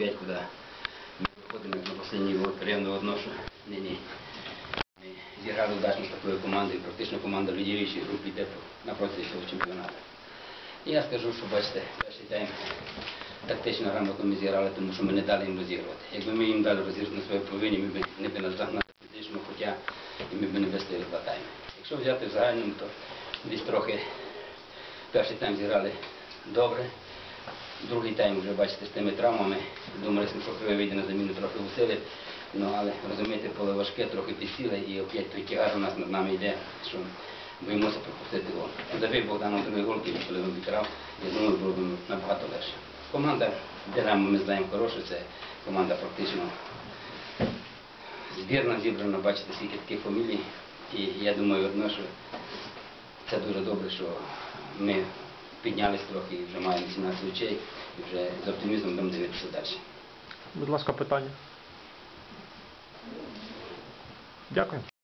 5, куди ми виходимо як на год приємно одношу. Нині ми зіграли вдачно з такою командою, практично команда лідіруючої групи йде по- на цього чемпіонату. І я скажу, що бачите, перший тайм тактично грамотно ми зіграли, тому що ми не дали їм розігрувати. Якби ми їм дали розігрувати на своїй половині, ми б не б на фізичному хоча і ми б не вистояли два тайми. Якщо взяти в загальному, то десь трохи перший тайм зіграли добре. Другий тайм вже бачите з тими травмами. Думали, що трохи вийде на заміну, трохи усили. Ну, але розумієте, поле важке, трохи підсіли і опять той тягар у нас над нами йде, що боїмося пропустити гол. Забив Богдану другий гол, тільки коли він відкрав, я думаю, було б набагато легше. Команда Динамо, ми знаємо хороша, це команда практично збірна зібрана, бачите, скільки таких фамілій. І я думаю, одно, що це дуже добре, що ми піднялись трохи і вже маємо 17 очей, і вже з оптимізмом будемо дивитися далі. Будь ласка, питання. Дякую.